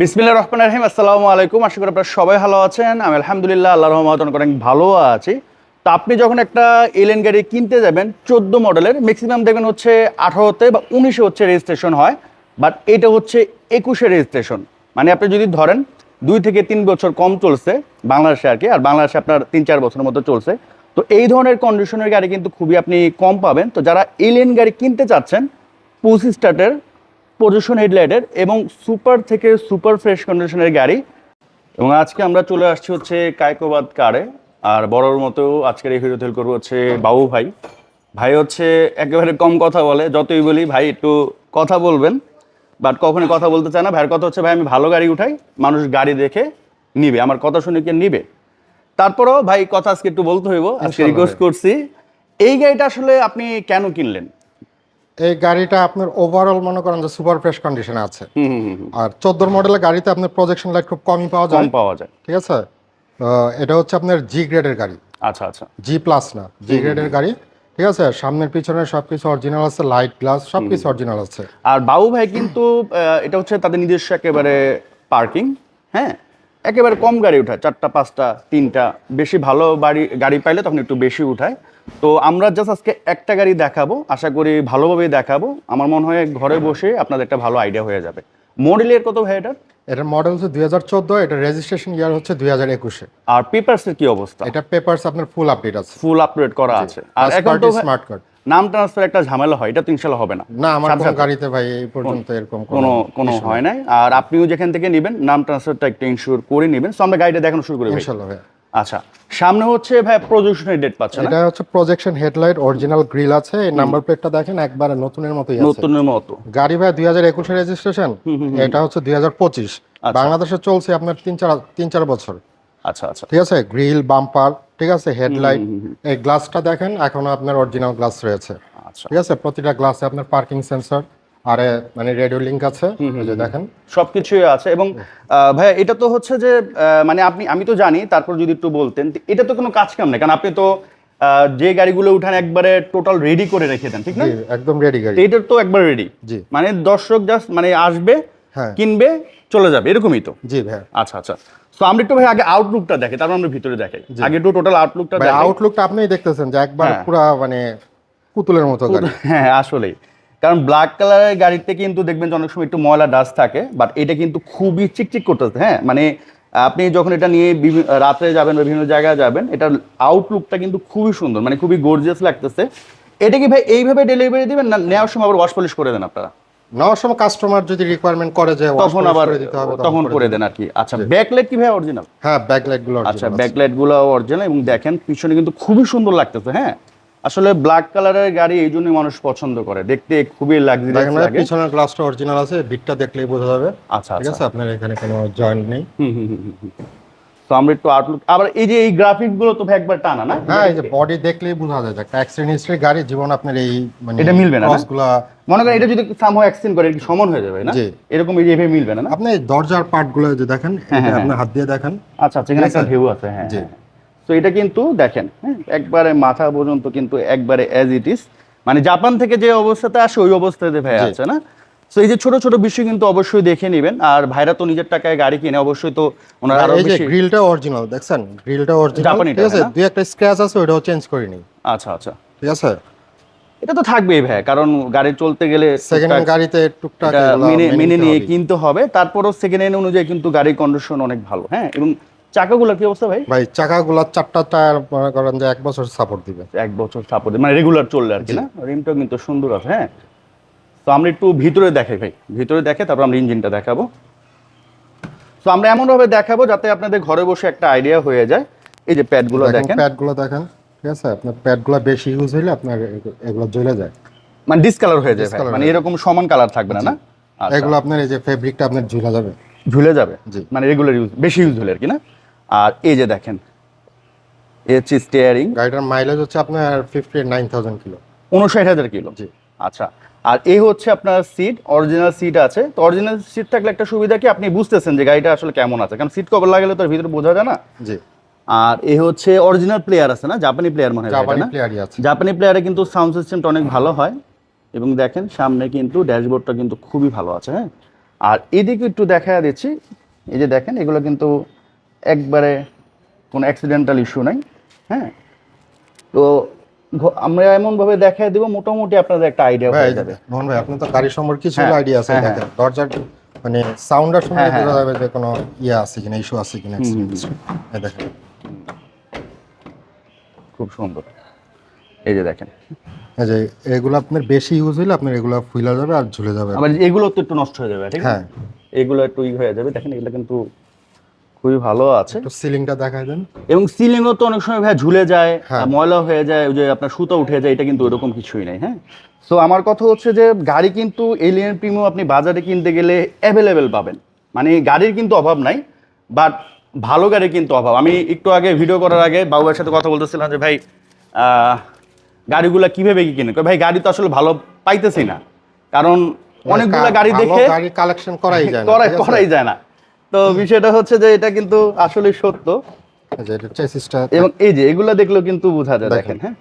বিসমিল্লা রহমান রহিম, আসসালামু আলাইকুম। আশা করি আপনারা সবাই ভালো আছেন। আমি আলহামদুলিল্লাহ আল্লাহ রহমত অনেক ভালো আছি। তো আপনি যখন একটা এলেন গাড়ি কিনতে যাবেন, চোদ্দ মডেলের ম্যাক্সিমাম দেখবেন হচ্ছে আঠারোতে বা উনিশে হচ্ছে রেজিস্ট্রেশন হয় বাট এটা হচ্ছে একুশে রেজিস্ট্রেশন মানে আপনি যদি ধরেন দুই থেকে তিন বছর কম চলছে বাংলাদেশে আর কি, আর বাংলাদেশে আপনার তিন চার বছরের মতো চলছে, তো এই ধরনের কন্ডিশনের গাড়ি কিন্তু খুবই আপনি কম পাবেন। তো যারা এলিয়েন গাড়ি কিনতে চাচ্ছেন পঁচিশ স্টার্টের পজিশন হেডলাইটের এবং সুপার থেকে সুপার ফ্রেশ কন্ডিশনের গাড়ি। এবং আজকে আমরা চলে আসছি হচ্ছে কায়কোবাদ কারে। আর বড়র মতো আজকের এই ভিডিও তেল করব হচ্ছে বাবু ভাই। ভাই হচ্ছে একেবারে কম কথা বলে যতই বলি ভাই একটু কথা বলবেন। বাট কখনই কথা বলতে চায় না। ভাইয়ের কথা হচ্ছে ভাই আমি ভালো গাড়ি উঠাই মানুষ গাড়ি দেখে নিবে আমার কথা শুনে কি নিবে? তারপরেও ভাই কথা আজকে একটু বলতে হইব আজকে রিকোয়েস্ট করছি। এই গাড়িটা আসলে আপনি কেন কিনলেন? এই গাড়িটা আপনার ওভারঅল মনে করেন যে সুপার ফ্রেশ কন্ডিশনে আছে। আর চোদ্দোর মডেলের গাড়িতে আপনার প্রজেকশন লাইট খুব কমই পাওয়া যায়। পাওয়া যায়। ঠিক আছে? এটা হচ্ছে আপনার জি গ্রেডের গাড়ি। আচ্ছা আচ্ছা। জি প্লাস না জি গ্রেডের গাড়ি। ঠিক আছে? সামনের পিছনে সবকিছু অরিজিনাল আছে লাইট গ্লাস সবকিছু অরিজিনাল আছে। আর বাবু ভাই কিন্তু এটা হচ্ছে তাদের নিজস্ব একেবারে পার্কিং হ্যাঁ? একেবারে কম গাড়ি উঠায় চারটা পাঁচটা তিনটা। বেশি ভালো বাড়ি গাড়ি পাইলে তখন একটু বেশি উঠায়। তো আমরা জাস্ট আজকে একটা গাড়ি দেখাবো আশা করি ভালোভাবেই দেখাবো। আমার মনে হয় ঘরে বসে আপনাদের একটা ভালো আইডিয়া হয়ে যাবে। মডেলের কত ভাই এটার? এটার মডেল হচ্ছে দুই হাজার চোদ্দ এটা রেজিস্ট্রেশন ইয়ার হচ্ছে দুই হাজার একুশে। আর পেপারসের কি অবস্থা? এটা পেপারস আপনার ফুল আপডেট আছে। ফুল আপডেট করা আছে। আর এখন স্মার্ট কার্ড নাম ট্রান্সফার একটা ঝামেলা হয় এটা তো ইনশাল্লাহ হবে না। না আমার কোনো গাড়িতে ভাই এই পর্যন্ত এরকম কোনো কোনো হয় নাই। আর আপনিও যেখান থেকে নেবেন নাম ট্রান্সফারটা একটু ইনশিওর করে নেবেন। সো আমরা গাড়িটা দেখানো শুরু করি ইনশাল্লাহ ভাই আচ্ছা সামনে হচ্ছে ভাই প্রজেকশনের ডেট পাচ্ছে না এটা হচ্ছে প্রজেকশন হেডলাইট অরিজিনাল গ্রিল আছে। এই নাম্বার প্লেটটা দেখেন একবারে নতুনের মতোই আছে। নতুনের মতো। গাড়ি ভাই দুই হাজার একুশে রেজিস্ট্রেশন এটা হচ্ছে দুই হাজার পঁচিশ। বাংলাদেশে চলছে আপনার তিন চার তিন চার বছর। আচ্ছা আচ্ছা। ঠিক আছে? গ্রিল বাম্পার ঠিক আছে? হেডলাইট এই গ্লাসটা দেখেন এখনও আপনার অরিজিনাল গ্লাস রয়েছে। আচ্ছা। ঠিক আছে? প্রতিটা গ্লাসে আপনার পার্কিং সেন্সর আর মানে রেডিও লিঙ্ক আছে। যে দেখেন। সবকিছুই আছে এবং ভাইয়া এটা তো হচ্ছে যে মানে আপনি আমি তো জানি তারপর যদি একটু বলতেন এটা তো কোনো কাজ কাম নেই কারণ আপনি তো যে গাড়িগুলো উঠান একবারে টোটাল রেডি করে রেখে দেন ঠিক না? একদম রেডি গাড়ি। তো এটার তো একবার রেডি জি। মানে দর্শক জাস্ট মানে আসবে হ্যাঁ। কিনবে চলে যাবে এরকমই তো? জি ভাই আচ্ছা আচ্ছা। তো আমরা একটু ভাই আগে আউটলুকটা দেখে তারপর আমরা ভিতরে দেখাই আগে একটু টোটাল আউটলুকটা আউটলুকটা আপনিই দেখতেছেন যে একবার হ্যাঁ। পুরা মানে পুতুলের মতো হ্যাঁ আসলেই। কারণ ব্ল্যাক কালারের গাড়িতে কিন্তু দেখবেন যে অনেক সময় একটু ময়লা ডাস্ট থাকে বাট এটা কিন্তু খুবই চিকচিক করতেছে। হ্যাঁ মানে আপনি যখন এটা নিয়ে রাত্রে যাবেন বিভিন্ন জায়গায় যাবেন এটার আউটলুকটা কিন্তু খুবই সুন্দর মানে খুবই গর্জিয়াস লাগতেছে। এটা কি ভাই এইভাবে ডেলিভারি দিবেন না নেওয়ার সময় আবার ওয়াশ পলিশ করে দেন আপনারা? নেওয়ার সময় কাস্টমার যদি রিকোয়ারমেন্ট করে যে তখন আবার তখন করে দেন আর কি। আচ্ছা ব্যাকলাইট কি ভাই অরিজিনাল হ্যাঁ ব্যাকলাইটগুলো আচ্ছা ব্যাকলাইটগুলো অরিজিনাল এবং দেখেন পিছনে কিন্তু খুবই সুন্দর লাগতেছে হ্যাঁ? আসলে ব্ল্যাক কালারের গাড়ি এই জন্যই মানুষ পছন্দ করে। দেখতে খুবই লাক্সারিয়াস লাগে। পিছনের গ্লাসটা অরিজিনাল আছে বিটটা দেখলেই বোঝা যাবে। আচ্ছা ঠিক আচ্ছা। আছে? আপনার এখানে কোনো জয়েন্ট নেই। হুম, হুম, হুম, তো আমরা একটু আউটলুক আবার এই যে এই গ্রাফিকগুলো তো একবার টানা না? হ্যাঁ এই যে বডি দেখলেই বোঝা যায় একটা অ্যাক্সিডেন্ট হিস্ট্রি গাড়ি জীবন আপনার এই মানে এটা মিলবে না? ক্রসগুলা মনে করেন এটা যদি সামহাও এক্সটেন্ড করে কি সমান হয়ে যাবে না? এরকম এই যে এভাবে মিলবে না আপনি দরজার পার্টগুলো যে দেখেন হ্যাঁ, এটা হ্যাঁ। আপনি হাত দিয়ে দেখেন। আচ্ছা আচ্ছা এখানে একটা ঠিক আছে? হ্যাঁ। তো এটা কিন্তু দেখেন হ্যাঁ একবারে মাথা পর্যন্ত কিন্তু একবারে অ্যাজ ইট ইজ মানে জাপান থেকে যে অবস্থাতে আসে ওই অবস্থাতে ভাই আছে না? তো এই যে ছোট ছোট বিষয় কিন্তু অবশ্যই দেখে নেবেন। আর ভাইরা তো নিজের টাকায় গাড়ি কিনে অবশ্যই তো ওনারা আরও বেশি গ্রিলটা অরিজিনাল দেখছেন? গ্রিলটা অরিজিনাল ঠিক আছে? দুই একটা স্ক্র্যাচ আছে ওটাও চেঞ্জ করিনি আচ্ছা আচ্ছা। ঠিক আছে? এটা তো থাকবেই ভাই কারণ গাড়ি চলতে গেলে সেকেন্ড টুকটাক- গাড়িতে টুকটাক মেনে মেনে নিয়ে কিনতে হবে। তারপরও সেকেন্ড হ্যান্ড অনুযায়ী কিন্তু গাড়ির কন্ডিশন অনেক ভালো হ্যাঁ? এবং চাকাগুলোর কি অবস্থা ভাই? ভাই চাকাগুলা চারটা টায়ার মনে করেন যে এক বছর সাপোর্ট দিবে। এক বছর সাপোর্ট মানে রেগুলার চললে আর কি না? রিমটাও কিন্তু সুন্দর আছে হ্যাঁ? তো আমরা একটু ভিতরে দেখাই ভাই। ভিতরে দেখে তারপর আমরা ইঞ্জিনটা দেখাবো। তো আমরা এমনভাবে দেখাবো যাতে আপনাদের ঘরে বসে একটা আইডিয়া হয়ে যায়। এই যে প্যাডগুলো দেখেন প্যাডগুলো দেখেন। ঠিক আছে? আপনার প্যাডগুলো বেশি ইউজ হইলে আপনার এগুলো জ্বলে যায়। মানে ডিসকালার হয়ে যায় মানে এরকম সমান কালার থাকবে না না? আচ্ছা, এগুলো আপনার এই যে ফেব্রিকটা আপনার ঝুলে যাবে। ঝুলে যাবে? জি। মানে রেগুলার ইউজ বেশি ইউজ হলে আর কি না? আর এই যে দেখেন এ হচ্ছে স্টিয়ারিং গাড়িটার মাইলেজ হচ্ছে আপনার ফিফটি নাইন থাউজেন্ড কিলো উনষাট হাজার কিলো জি। আচ্ছা। আর এই হচ্ছে আপনার সিট অরিজিনাল সিট আছে। তো অরিজিনাল সিট থাকলে একটা সুবিধা কি? আপনি বুঝতেছেন যে গাড়িটা আসলে কেমন আছে। কারণ সিট কভার লাগালে তো ভিতরে বোঝা যায় না? জি। আর এই হচ্ছে অরিজিনাল প্লেয়ার আছে না? জাপানি প্লেয়ার মনে হয় জাপানি প্লেয়ারই আছে। জাপানি প্লেয়ারে কিন্তু সাউন্ড সিস্টেমটা অনেক ভালো হয়। এবং দেখেন সামনে কিন্তু ড্যাশবোর্ডটা কিন্তু খুবই ভালো আছে হ্যাঁ? আর এদিকে একটু দেখা দিচ্ছি। এই যে দেখেন এগুলো কিন্তু একবারে কোনো অ্যাক্সিডেন্টাল ইস্যু নাই হ্যাঁ? তো ঘ- এমন ভাবে দেখা দেবো মোটামুটি আপনাদের একটা আইডিয়া হয়ে যাবে। মোহন ভাই আপনি তো গাড়ি সম্পর্কে কিছু হ্যাঁ, আইডিয়া আছে হ্যাঁ, দেখেন দরজার মানে সাউন্ডের সময় হ্যাঁ, বোঝা যাবে যে কোনো ইয়ে আছে কিনা ইস্যু আছে কিনা এই দেখেন। খুব সুন্দর। এই যে দেখেন। এই যে এগুলো আপনার বেশি ইউজ হইলে আপনার এগুলো ফুলে যাবে আর ঝুলে যাবে। আবার এগুলো তো একটু নষ্ট হয়ে যাবে ঠিক আছে? হ্যাঁ। এগুলো একটু ই হয়ে যাবে। দেখেন এগুলো কিন্তু খুবই ভালো আছে। একটু সিলিংটা দেখাই দেন এবং সিলিংও তো অনেক সময় ভাই ঝুলে যায় হ্যাঁ। ময়লা হয়ে যায় ওই যে আপনার সুতো উঠে যায় এটা কিন্তু ওরকম কিছুই নাই হ্যাঁ? সো আমার কথা হচ্ছে যে গাড়ি কিন্তু এলিয়ান প্রিমিয়াম আপনি বাজারে কিনতে গেলে অ্যাভেলেবেল পাবেন। মানে গাড়ির কিন্তু অভাব নাই বাট ভালো গাড়ি কিন্তু অভাব। আমি একটু আগে ভিডিও করার আগে বাবুয়ের সাথে কথা বলতেছিলাম যে ভাই আহ, গাড়িগুলা কীভাবে কি কিনে ভাই গাড়ি তো আসলে ভালো পাইতেছি না। কারণ অনেকগুলো গাড়ি দেখে গাড়ি কালেকশন করাই যায় করাই যায় না। তো বিষয়টা হচ্ছে যে এটা কিন্তু আসলে সত্য। এবং এই যে এগুলা দেখলেও কিন্তু বোঝা যায় দেখেন। হ্যাঁ।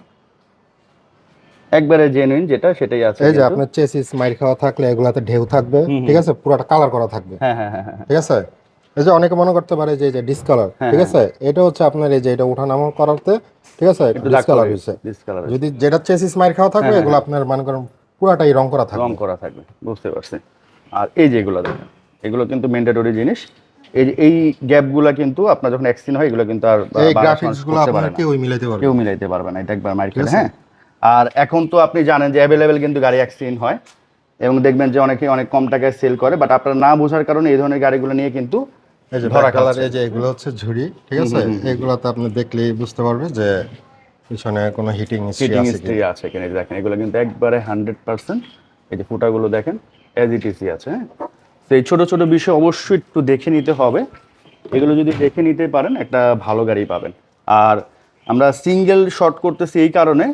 একবারে জেনুইন যেটা সেটাই আছে এই যে আপনার চেসিস মাইর খাওয়া থাকলে এগুলাতে ঢেউ থাকবে ঠিক আছে? পুরোটা কালার করা থাকবে। হ্যাঁ হ্যাঁ হ্যাঁ হ্যাঁ ঠিক আছে? এই যে অনেকে মনে করতে পারে যে এই যে ডিসকালার হ্যাঁ, ঠিক আছে? এটা হচ্ছে আপনার এই যে এটা উঠানামা করাতে ঠিক আছে? ডিসকালার হয়েছে। যদি যেটা চেসিস মাইর খাওয়া থাকবে হ্যাঁ, এগুলো আপনার মনে করেন পুরাটাই রং করা থাকবে। রং করা থাকবে বুঝতে পারছি। আর এই যে এগুলো দেখেন এগুলো কিন্তু ম্যান্ডেটরি জিনিস। এই যে এই গ্যাপগুলো কিন্তু আপনার যখন অ্যাক্সিডেন্ট হয় এগুলো কিন্তু আর এই বারবার গ্রাফিক্স মানুষগুলো করতে পারে আপনার মিলাইতে পারবে কেউ মিলাইতে পারবে না এটা একবার মার খেলে হ্যাঁ। আর এখন তো আপনি জানেন যে অ্যাভেলেবেল কিন্তু গাড়ি অ্যাক্সিডেন্ট হয় এবং দেখবেন যে অনেকে অনেক কম টাকায় সেল করে বাট আপনারা না বোঝার কারণে এই ধরনের গাড়িগুলো নিয়ে কিন্তু ধরা কালার এই যে এগুলো হচ্ছে ঝুড়ি ঠিক আছে? এগুলোতে আপনি দেখলেই বুঝতে পারবে যে পিছনে কোনো হিটিং হিস্ট্রি আছে কিনা। দেখেন এগুলো কিন্তু একবারে হান্ড্রেড পার্সেন্ট এই যে ফুটাগুলো দেখেন এজ ইট ইসি আছে হ্যাঁ? তো এই ছোটো ছোটো বিষয় অবশ্যই একটু দেখে নিতে হবে। এগুলো যদি দেখে নিতে পারেন, একটা ভালো গাড়ি পাবেন। আর আমরা সিঙ্গেল শর্ট করতেছি এই কারণে,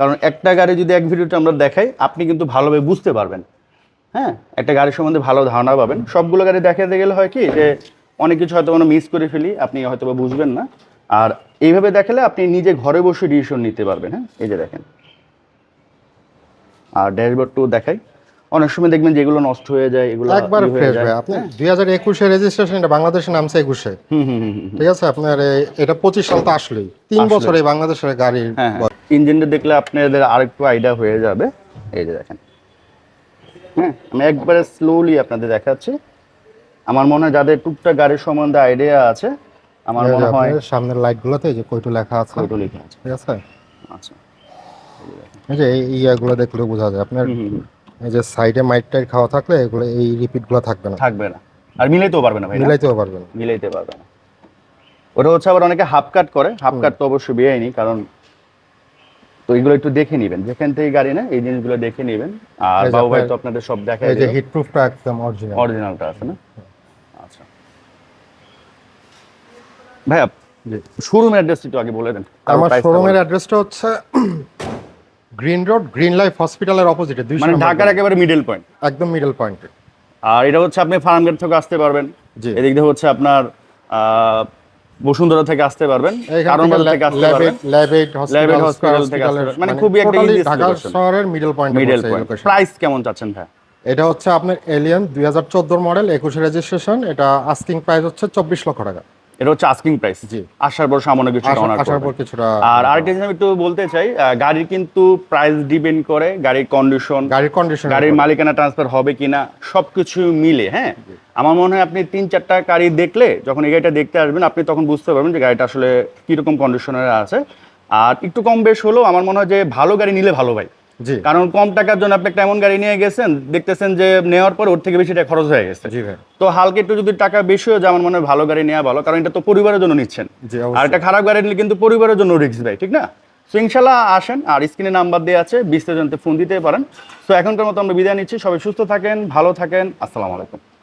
কারণ একটা গাড়ি যদি এক ভিডিওটা আমরা দেখাই, আপনি কিন্তু ভালোভাবে বুঝতে পারবেন। হ্যাঁ একটা গাড়ির সম্বন্ধে ভালো ধারণা পাবেন। সবগুলো গাড়ি দেখাতে গেলে হয় কি, যে অনেক কিছু হয়তো কোনো মিস করে ফেলি, আপনি হয়তো বা বুঝবেন না। আর এইভাবে দেখালে আপনি নিজে ঘরে বসে ডিসিশন নিতে পারবেন হ্যাঁ? এই যে দেখেন। আর ড্যাশবোর্ডটাও দেখাই। অনেক সময় দেখবেন যেগুলো নষ্ট হয়ে যায় এগুলো একবার ফ্রেশ। ভাই আপনি দুই হাজার একুশে রেজিস্ট্রেশন এটা বাংলাদেশের নামছে একুশে। হুম হুম হুম হুম। ঠিক আছে আপনার এটা পঁচিশ সাল তো আসলেই। তিন আসলেই। বছর বাংলাদেশের গাড়ির হ্যাঁ হ্যাঁ। ইঞ্জিনটা দেখলে আপনাদের আরেকটু আইডিয়া হয়ে যাবে। এই যে দেখেন। হ্যাঁ আমি একবারে স্লোলি আপনাদের দেখাচ্ছি। আমার মনে হয় যাদের টুকটাক গাড়ির সম্বন্ধে আইডিয়া আছে আমার মনে হয় সামনের লাইট গুলোতে এই যে কইটু লেখা আছে। ওইটা লেখা আছে। ঠিক আছে? আচ্ছা। এই যে এই ইয়াগুলো দেখলে বোঝা যায়। আপনার। এই যে সাইডে মাইট টাইট খাওয়া থাকলে এগুলো এই রিপিটগুলো থাকবে না। থাকবে না। আর মিলাইতেও পারবে না ভাই মিলাইতেও পারবেন না। মিলাইতে পারবে না। ওটা হচ্ছে আবার অনেকে হাফ কাট করে। হাফ কাট তো অবশ্যই বেআইনি কারণ তো এগুলো একটু দেখে নেবেন। যেখান থেকে গাড়ি না এই জিনিসগুলো দেখে নেবেন। আর বাবু ভাই তো আপনাদের সব দেখাই এই যে হিট প্রুফটা একদম অরিজিনাল অরিজিনালটা আছে না? আচ্ছা। ভাইয়া শোরুমের অ্যাড্রেস একটু আগে বলে দেন। আমার শোরুমের অ্যাড্রেসটা হচ্ছে গ্রিন রোড গ্রিন লাইফ হসপিটালের অপোজিটে মানে ঢাকার একেবারে মিডল পয়েন্ট একদম মিডল পয়েন্টে আর এটা হচ্ছে আপনি ফার্মগেট থেকে আসতে পারবেন। জি। এদিক দিয়ে হচ্ছে আপনার বসুন্ধরা থেকে আসতে পারবেন থেকে আসতে পারবেন। হসপিটাল থেকে আসতে পারবেন। মানে খুবই একটা easy ঢাকা শহরের middle point middle point price কেমন চাচ্ছেন ভাই? এটা হচ্ছে আপনার এলিয়ান দুই হাজার চোদ্দোর মডেল একুশে রেজিস্ট্রেশন এটা আস্কিং প্রাইস হচ্ছে চব্বিশ লক্ষ টাকা। এটা হচ্ছে আস্কিং প্রাইস আসার পর সামান্য কিছু আসার- পর কিছুটা আর আরেকটা জিনিস আমি একটু বলতে চাই গাড়ির কিন্তু প্রাইস ডিপেন্ড করে গাড়ির কন্ডিশন গাড়ির কন্ডিশন গাড়ির মালিকানা ট্রান্সফার হবে কিনা সবকিছু মিলে হ্যাঁ? আমার মনে হয় আপনি তিন চারটা গাড়ি দেখলে যখন এই গাড়িটা দেখতে আসবেন আপনি তখন বুঝতে পারবেন যে গাড়িটা আসলে কীরকম কন্ডিশনের আছে। আর একটু কম বেশ হলেও আমার মনে হয় যে ভালো গাড়ি নিলে ভালো ভাই। কারণ কম টাকার জন্য আপনি একটা এমন গাড়ি নিয়ে গেছেন দেখতেছেন যে নেওয়ার পর ওর থেকে বেশি টাকা খরচ হয়ে গেছে। জি ভাই। তো হালকা একটু যদি টাকা বেশি হয়ে যায় আমার মনে হয় ভালো গাড়ি নেওয়া ভালো কারণ এটা তো পরিবারের জন্য নিচ্ছেন। আর এটা একটা খারাপ গাড়ি নিলে কিন্তু পরিবারের জন্য রিক্স দেয় ঠিক না? সো ইনশাল্লাহ আসেন আর স্ক্রিনে নাম্বার দেওয়া আছে বিস্তারিত জানতে ফোন দিতে পারেন। তো এখনকার মতো আমরা বিদায় নিচ্ছি সবাই সুস্থ থাকেন ভালো থাকেন আসসালামু আলাইকুম।